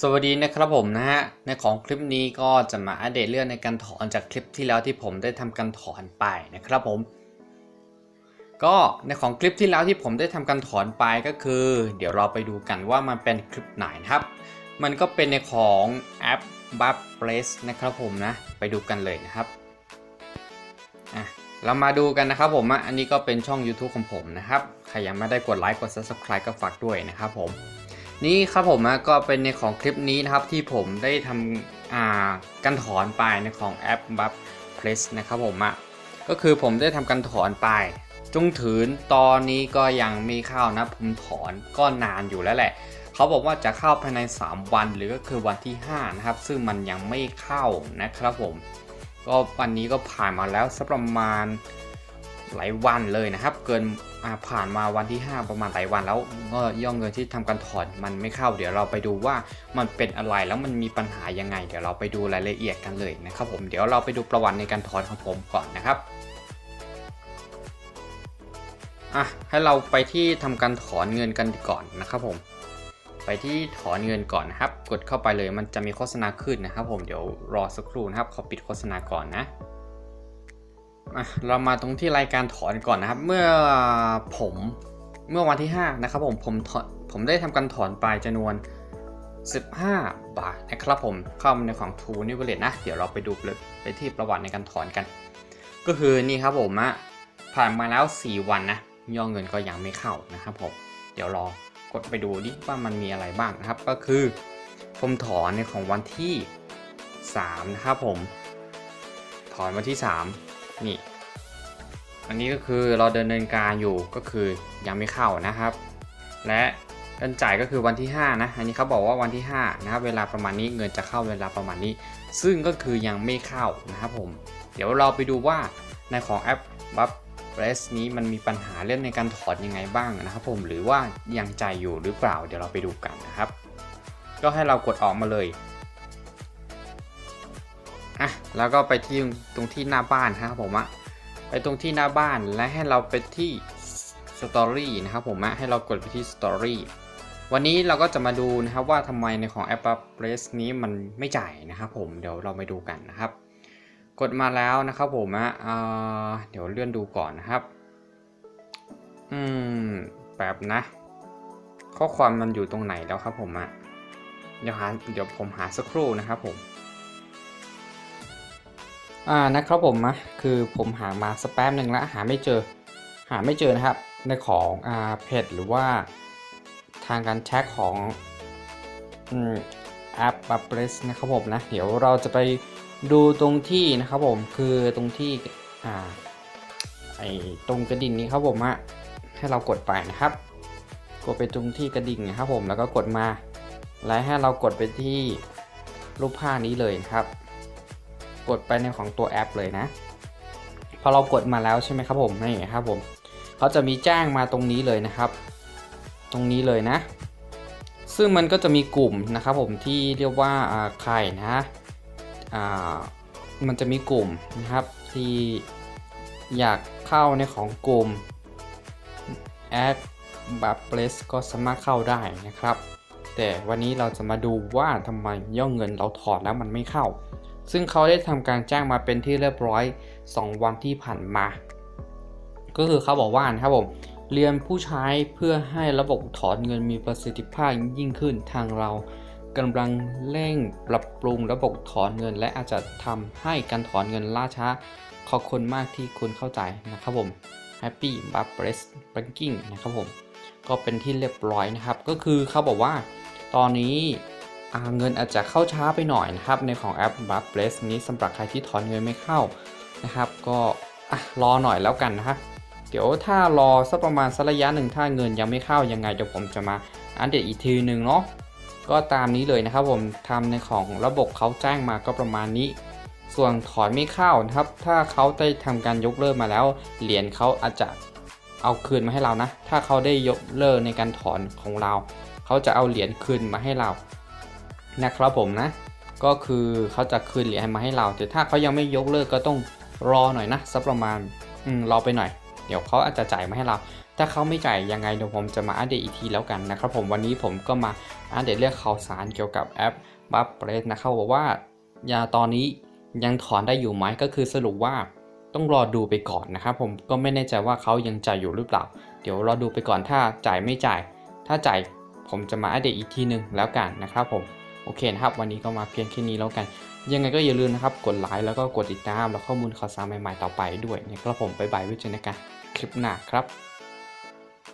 สวัสดีนะครับผมนะฮะในของคลิปนี้ก็จะมาอัปเดตเรื่องในการถอนจากคลิปที่แล้วที่ผมได้ทำการถอนไปนะครับผม ก็ในของคลิปที่แล้วที่ผมได้ทำการถอนไปก็คือ เดี๋ยวเราไปดูกันว่ามันเป็นคลิปไหนนะครับ มันก็เป็นในของแอป b u b p l a c e นะครับผมนะไปดูกันเลยนะครับอะเรามาดูกันนะครับผมอะอันนี้ก็เป็นช่อง YouTube ของผมนะครับใครยังไม่ได้กดไลค์กด Subscribe ก็ฝากด้วยนะครับผม นี่ครับผมนะก็เป็นในของคลิปนี้นะครับที่ผมได้ทำการถอนไปในของแอป b u b p l a c e นะครับผมอะก็คือผมได้ทำการถอนไปจงถืนตอนนี้ก็ยังไม่เข้านะผมถอนก็นานอยู่แล้วแหละ เขาบอกว่าจะเข้าภายใน 3 วันหรือก็คือวันที่ 5 นะครับ ซึ่งมันยังไม่เข้านะครับผม ก็วันนี้ก็ผ่านมาแล้วสักประมาณ หลายวันเลยนะครับ เกินผ่านมาวันที่ 5 ประมาณหลายวันแล้วก็ย่อเงินที่ทำการถอนมันไม่เข้า เดี๋ยวเราไปดูว่ามันเป็นอะไรแล้วมันมีปัญหายังไง เดี๋ยวเราไปดูรายละเอียดกันเลยนะครับผมเดี๋ยวเราไปดูประวัติในการถอนของผมก่อนนะครับอะให้เราไปที่ทำการถอนเงินกันก่อนนะครับผม ไปที่ถอนเงินก่อนนะครับ กดเข้าไปเลยมันจะมีโฆษณาขึ้นนะครับ ผมเดี๋ยวรอสักครู่นะครับขอปิดโฆษณาก่อนนะอะ เรามาตรงที่รายการถอนก่อนนะครับ เมื่อผมเมื่อวันที่ 5 นะครับผมผมถอนผมได้ทำการถอนไปจำนวน 15 บาทนะครับผมเข้ามาในของ True n i v e l a t e นะ เดี๋ยวเราไปดูเลยไปที่ประวัติในการถอนกัน ก็คือนี่ครับผมอะผ่านมาแล้ว 4 วันนะยอดเงินก็ยังไม่เข้านะครับผมเดี๋ยวรอกดไปดูดิว่ามันมีอะไรบ้างนะครับ ก็คือผมถอนในของวันที่3นะครับผมถอนวันที่ 3 นี่ อันนี้ก็คือเราเดำเนินการอยู่ก็คือยังไม่เข้านะครับ และการจ่ายก็คือวันที่ 5 นะ อันนี้เขาบอกว่าวันที่ 5 นะครับ เวลาประมาณนี้เงินจะเข้าเวลาประมาณนี้ ซึ่งก็คือยังไม่เข้านะครับผม เดี๋ยวเราไปดูว่าในของแอปบัฟเรสนี้มันมีปัญหาเรื่องในการถอนยังไงบ้างนะครับผมหรือว่ายังจ่ายอยู่หรือเปล่า เดี๋ยวเราไปดูกันนะครับ ก็ให้เรากดออกมาเลย อะแล้วก็ไปที่ตรงที่หน้าบ้านครับผมอะไปตรงที่หน้าบ้านและให้เราไปที่สตอรี่นะครับผมอะให้เรากดไปที่สตอรี่วันนี้เราก็จะมาดูนะครับว่าทำไมในของ a p p l e s นี้มันไม่จ่ายนะครับผมเดี๋ยวเราไปดูกันนะครับ กดมาแล้วนะครับผมอะอ่าเดี๋ยวเลื่อนดูก่อนนะครับ อืมแบบนะ ข้อความมันอยู่ตรงไหนแล้วครับผมอะเดี๋ยวหาเดี๋ยวผมหาสักครู่นะครับผม อ่านะครับผมนะคือผมหามาสแปมหนึ่งแล้วหาไม่เจอ หาไม่เจอนะครับในของอ่าเพจหรือว่าทางการแท็กของอืมแอปบับเบสนะครับผมนะ เดี๋ยวเราจะไปดูตรงที่นะครับผมคือตรงที่อ่าไอตรงกระดิ่งนี้ครับผมอะให้เรากดไปนะครับ กดไปตรงที่กระดิ่งนะครับผมแล้วก็กดมา และให้เรากดไปที่รูปภาพนี้เลยครับ กดไปในของตัวแอปเลยนะ พอเรากดมาแล้วใช่ไหมครับผมนี่ครับผมเขาจะมีแจ้งมาตรงนี้เลยนะครับ ตรงนี้เลยนะ ซึ่งมันก็จะมีกลุ่มนะครับผมที่เรียกว่าอ่าใครนะมันจะมีกลุ่มนะครับที่อยากเข้าในของกลุ่มแอดบับเ e สก็สามารถเข้าได้นะครับ แต่วันนี้เราจะมาดูว่าทำไมย่อเงินเราถอนแล้วมันไม่เข้า ซึ่งเขาได้ทำการแจ้งมาเป็นที่เรียบร้อย 2 วันที่ผ่านมา ก็คือเขาบอกว่านะครับผมเรียนผู้ใช้เพื่อให้ระบบถอนเงินมีประสิทธิภาพยิ่งขึ้นทางเรากำลังเร่งปรับปรุงระบบถอนเงิน และอาจจะทำให้การถอนเงินล่าช้า ขอบคุณมากที่คุณเข้าใจนะครับผม Happy b u b b l e s Banking นะครับผม ก็เป็นที่เรียบร้อยนะครับ ก็คือเขาบอกว่า ตอนนี้ เงินอาจจะเข้าช้าไปหน่อยนะครับ ในของแอป b u b b l e s นี้สำหรับใครที่ถอนเงินไม่เข้านะครับ ก็รอหน่อยแล้วกันนะครับเดี๋ยวถ้ารอสักประมาณสักระยะหนึ่งถ้าเงินยังไม่เข้ายังไงเดี๋ยวผมจะมาอัปเดตอีกทีหนึ่งเนาะก็ตามนี้เลยนะครับผมทำในของระบบเขาแจ้งมาก็ประมาณนี้ ส่วนถอนไม่เข้านะครับ ถ้าเขาได้ทำการยกเลิกมาแล้ว เหรียญเขาอาจจะเอาคืนมาให้เรานะ ถ้าเขาได้ยกเลิกในการถอนของเรา เขาจะเอาเหรียญคืนมาให้เรา นะครับผมนะ ก็คือเขาจะคืนเหรียญมาให้เรา แต่ถ้าเขายังไม่ยกเลิกก็ต้องรอหน่อยนะสักประมาณอืมรอไปหน่อย เดี๋ยวเขาอาจจะจ่ายมาให้เรา ถ้าเขาไม่จ่ายยังไงเดี๋ยวผมจะมาอัปเดตอีกทีแล้วกันนะครับผมวันนี้ผมก็มาอัปเดตเรื่องข่าวสารเกี่ยวกับแอปบัฟเ e สนะครับบอกว่ายาตอนนี้ยังถอนได้อยู่ไหมก็คือสรุปว่าต้องรอดูไปก่อนนะครับผมก็ไม่แน่ใจว่าเขายังจ่ายอยู่หรือเปล่า เดี๋ยวรอดูไปก่อนถ้าจ่ายไม่จ่าย ถ้าจ่ายผมจะมาอัปเดตอีกทีหนึ่งแล้วกันนะครับผม โอเคนะครับ วันนี้ก็มาเพียงแค่นี้แล้วกัน ยังไงก็อย่าลืมนะครับ กดไลค์แล้วก็กดติดตาม แล้วข้อมูลข่าวสารใหม่ๆต่อไปด้วยนะครับผมบ๊ายบายไว้เจอกันคลิปหน้าครับ